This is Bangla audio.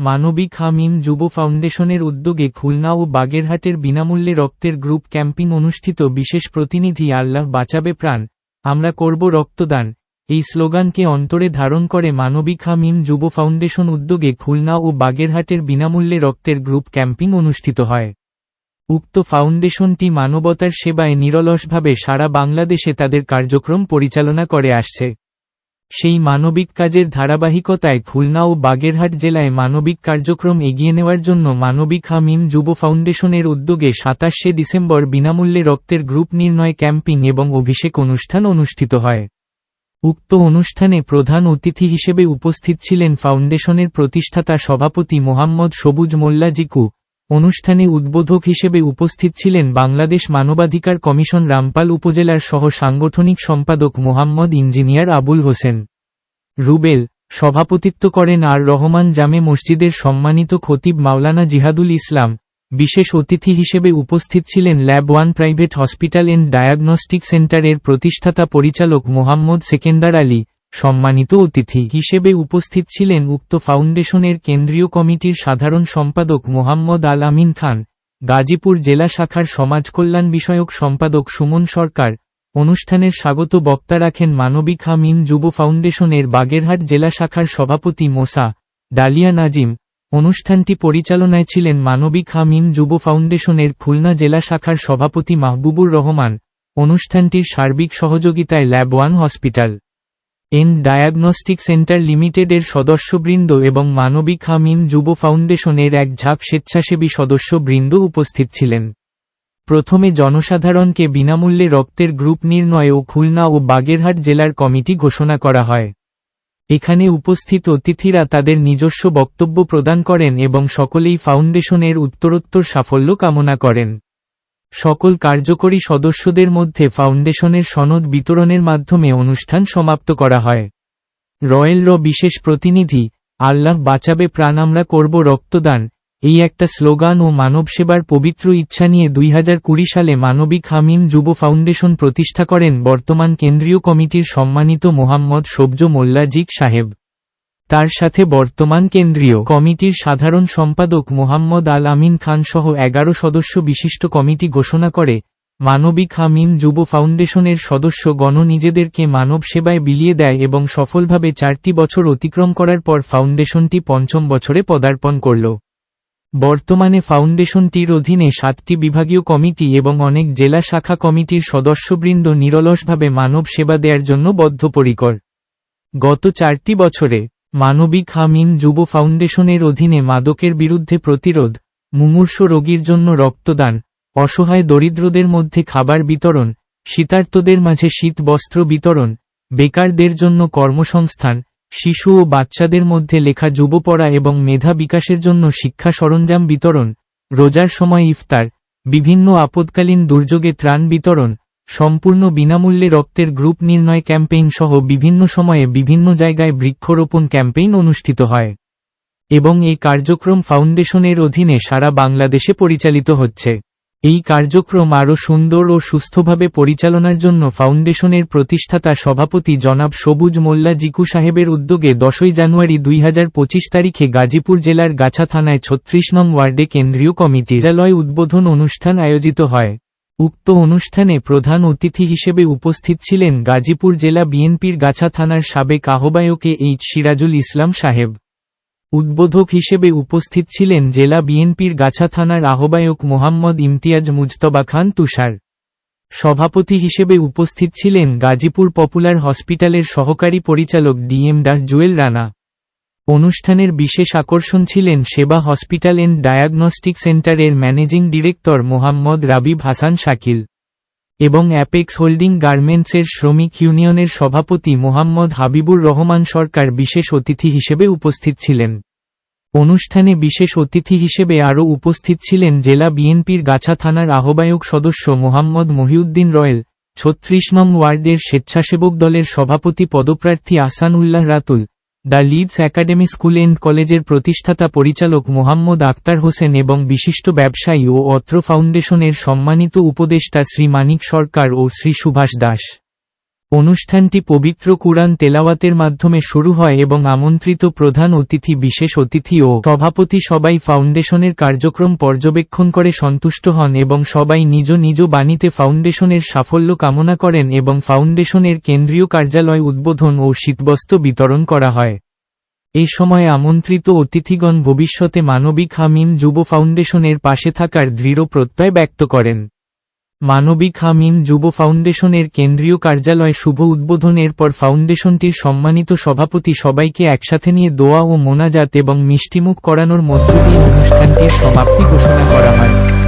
মানবিক হামিম যুব ফাউন্ডেশনের উদ্যোগে খুলনা ও বাগেরহাটের বিনামূল্যে রক্তের গ্রুপ ক্যাম্পিং অনুষ্ঠিত বিশেষ প্রতিনিধি আল্লাহ বাঁচাবে প্রাণ, আমরা করব রক্তদান, এই স্লোগানকে অন্তরে ধারণ করে মানবিক হামিম যুব ফাউন্ডেশন উদ্যোগে খুলনা ও বাগেরহাটের বিনামূল্যে রক্তের গ্রুপ ক্যাম্পিং অনুষ্ঠিত হয়। উক্ত ফাউন্ডেশনটি মানবতার সেবায় নিরলসভাবে সারা বাংলাদেশে তাদের কার্যক্রম পরিচালনা করে আসছে। সেই মানবিক কাজের ধারাবাহিকতায় খুলনা ও বাগেরহাট জেলায় মানবিক কার্যক্রম এগিয়ে নেওয়ার জন্য মানবিক হামিম যুব ফাউন্ডেশনের উদ্যোগে সাতাশে ডিসেম্বর বিনামূল্যে রক্তের গ্রুপ নির্ণয় ক্যাম্পিং এবং অভিষেক অনুষ্ঠান অনুষ্ঠিত হয়। উক্ত অনুষ্ঠানে প্রধান অতিথি হিসেবে উপস্থিত ছিলেন ফাউন্ডেশনের প্রতিষ্ঠাতা সভাপতি মোহাম্মদ সবুজ মোল্লা জিকু অনুষ্ঠানে উদ্বোধক হিসেবে উপস্থিত ছিলেন বাংলাদেশ মানবাধিকার কমিশন রামপাল উপজেলার সহ সাংগঠনিক সম্পাদক মোহাম্মদ ইঞ্জিনিয়ার আবুল হোসেন। রুবেল, সভাপতিত্ব করেন আর রহমান জামে মসজিদের সম্মানিত খতিব মাওলানা জিহাদুল ইসলাম। বিশেষ অতিথি হিসেবে উপস্থিত ছিলেন lab one private hospital and diagnostic সেন্টারের প্রতিষ্ঠাতা পরিচালক মোহাম্মদ সেকেন্দার আলী সম্মানিত অতিথি হিসেবে উপস্থিত ছিলেন উক্ত ফাউন্ডেশনের কেন্দ্রীয় কমিটির সাধারণ সম্পাদক মোহাম্মদ আল আমিন খান, গাজীপুর জেলা শাখার সমাজকল্যাণ বিষয়ক সম্পাদক সুমন সরকার, অনুষ্ঠানের স্বাগত বক্তা রাখেন মানবিক হামিম যুব ফাউন্ডেশনের বাগেরহাট জেলা শাখার সভাপতি মোসা ডালিয়া নাজিম, অনুষ্ঠানটি পরিচালনায় ছিলেন মানবিক হামিম যুব ফাউন্ডেশনের খুলনা জেলা শাখার সভাপতি মাহবুবুর রহমান, অনুষ্ঠানটির সার্বিক সহযোগিতায় lab one hospital. And diagnostic centre লিমিটেডের সদস্যবৃন্দ এবং মানবিক হামিম যুব ফাউন্ডেশনের এক ঝাঁক স্বেচ্ছাসেবী সদস্যবৃন্দ উপস্থিত ছিলেন। প্রথমে জনসাধারণকে বিনামূল্যে রক্তের গ্রুপ নির্ণয় ও খুলনা ও বাগেরহাট জেলার কমিটি ঘোষণা করা হয়। এখানে উপস্থিত অতিথিরা তাদের নিজস্ব বক্তব্য প্রদান করেন এবং সকলেই ফাউন্ডেশনের উত্তরোত্তর সাফল্য কামনা করেন। সকল কার্যকরী সদস্যদের মধ্যে ফাউন্ডেশনের সনদ বিতরণের মাধ্যমে অনুষ্ঠান সমাপ্ত করা হয়। রয়েল র বিশেষ প্রতিনিধি, আল্লাহ বাঁচাবে প্রাণ আমরা করব রক্তদান, এই একটা স্লোগান ও মানব সেবার পবিত্র ইচ্ছা নিয়ে দুই হাজার কুড়ি সালে মানবিক হামিম যুব ফাউন্ডেশন প্রতিষ্ঠা করেন বর্তমান কেন্দ্রীয় কমিটির সম্মানিত মোহাম্মদ সবজ মোল্লাজিক সাহেব। তার সাথে বর্তমান কেন্দ্রীয় কমিটির সাধারণ সম্পাদক মোহাম্মদ আল আমিন খান সহ এগারো সদস্য বিশিষ্ট কমিটি ঘোষণা করে, মানবিক হামিম যুব ফাউন্ডেশনের সদস্য গণ নিজেদেরকে মানব সেবায় বিলিয়ে দেয় এবং সফলভাবে চারটি বছর অতিক্রম করার পর ফাউন্ডেশনটি পঞ্চম বছরে পদার্পণ করল। বর্তমানে ফাউন্ডেশনটির অধীনে সাতটি বিভাগীয় কমিটি এবং অনেক জেলা শাখা কমিটির সদস্যবৃন্দ নিরলসভাবে মানব সেবা দেওয়ার জন্য বদ্ধপরিকর। গত চারটি বছরে মানবিক হামিন যুব ফাউন্ডেশনের অধীনে মাদকের বিরুদ্ধে প্রতিরোধ, মুমূর্ষ রোগীর জন্য রক্তদান, অসহায় দরিদ্রদের মধ্যে খাবার বিতরণ, শীতার্তদের মাঝে শীত বস্ত্র বিতরণ, বেকারদের জন্য কর্মসংস্থান, শিশু ও বাচ্চাদের মধ্যে লেখা যুবপড়া এবং মেধা বিকাশের জন্য শিক্ষা সরঞ্জাম বিতরণ, রোজার সময় ইফতার, বিভিন্ন আপদকালীন দুর্যোগে ত্রাণ বিতরণ সম্পূর্ণ বিনামূল্যে রক্তের গ্রুপ নির্ণয় ক্যাম্পেইন সহ বিভিন্ন সময়ে বিভিন্ন জায়গায় বৃক্ষরোপণ ক্যাম্পেইন অনুষ্ঠিত হয়। এবং এই কার্যক্রম ফাউন্ডেশনের অধীনে সারা বাংলাদেশে পরিচালিত হচ্ছে। এই কার্যক্রম আরও সুন্দর ও সুস্থভাবে পরিচালনার জন্য ফাউন্ডেশনের প্রতিষ্ঠাতা সভাপতি জনাব সবুজ মোল্লা জিকু সাহেবের উদ্যোগে দশই জানুয়ারি দুই হাজার পঁচিশ তারিখে গাজীপুর জেলার গাছা থানায় ছত্রিশ নং ওয়ার্ডে কেন্দ্রীয় কমিটি জালয় উদ্বোধন অনুষ্ঠান আয়োজিত হয়। উক্ত অনুষ্ঠানে প্রধান অতিথি হিসেবে উপস্থিত ছিলেন গাজীপুর জেলা বিএনপির গাছা থানার সাবেক আহ্বায়কে এইচ সিরাজুল ইসলাম সাহেব। উদ্বোধক হিসেবে উপস্থিত ছিলেন জেলা বিএনপির গাছা থানার আহ্বায়ক মোহাম্মদ ইমতিয়াজ মুজতবা খান তুষার। সভাপতি হিসেবে উপস্থিত ছিলেন গাজীপুর পপুলার হসপিটালের সহকারী পরিচালক ডিএম ডাস জুয়েল রানা। অনুষ্ঠানের বিশেষ আকর্ষণ ছিলেন সেবা হসপিটাল এন্ড ডায়াগনস্টিক সেন্টারের ম্যানেজিং ডিরেক্টর মোহাম্মদ রাবিব হাসান শাকিল এবং অ্যাপেক্স হোল্ডিং গার্মেন্টসের শ্রমিক ইউনিয়নের সভাপতি মোহাম্মদ হাবিবুর রহমান সরকার বিশেষ অতিথি হিসেবে উপস্থিত ছিলেন। অনুষ্ঠানে বিশেষ অতিথি হিসেবে আরও উপস্থিত ছিলেন জেলা বিএনপির গাছা থানার আহ্বায়ক সদস্য মোহাম্মদ মহিউদ্দিন রয়েল ছত্রিশ নং ওয়ার্ডের স্বেচ্ছাসেবক দলের সভাপতি পদপ্রার্থী Ahsan Ullah Ratul the Leeds academy school and কলেজের প্রতিষ্ঠাতা পরিচালক মোহাম্মদ আক্তার হোসেন এবং বিশিষ্ট ব্যবসায়ী ও অত্র ফাউন্ডেশনের সম্মানিত উপদেষ্টা শ্রী মানিক সরকার ও শ্রী সুভাষ দাস। অনুষ্ঠানটি পবিত্র কুরআন তেলাওয়াতের মাধ্যমে শুরু হয় এবং আমন্ত্রিত প্রধান অতিথি, বিশেষ অতিথি ও সভাপতি সবাই ফাউন্ডেশনের কার্যক্রম পর্যবেক্ষণ করে সন্তুষ্ট হন এবং সবাই নিজ নিজ বাণীতে ফাউন্ডেশনের সাফল্য কামনা করেন এবং ফাউন্ডেশনের কেন্দ্রীয় কার্যালয় উদ্বোধন ও শীতবস্ত্র বিতরণ করা হয়। এই সময় আমন্ত্রিত অতিথিগণ ভবিষ্যতে মানবিক হামিম যুব ফাউন্ডেশনের পাশে থাকার দৃঢ় প্রত্যয় ব্যক্ত করেন। মানবিক হামিম যুব ফাউন্ডেশনের কেন্দ্রীয় কার্যালয় শুভ উদ্বোধনের পর ফাউন্ডেশনটির সম্মানিত সভাপতি সবাইকে একসাথে নিয়ে দোয়া ও মোনাজাত এবং মিষ্টিমুখ করানোর মধ্য দিয়ে অনুষ্ঠানটির সমাপ্তি ঘোষণা করা হয়।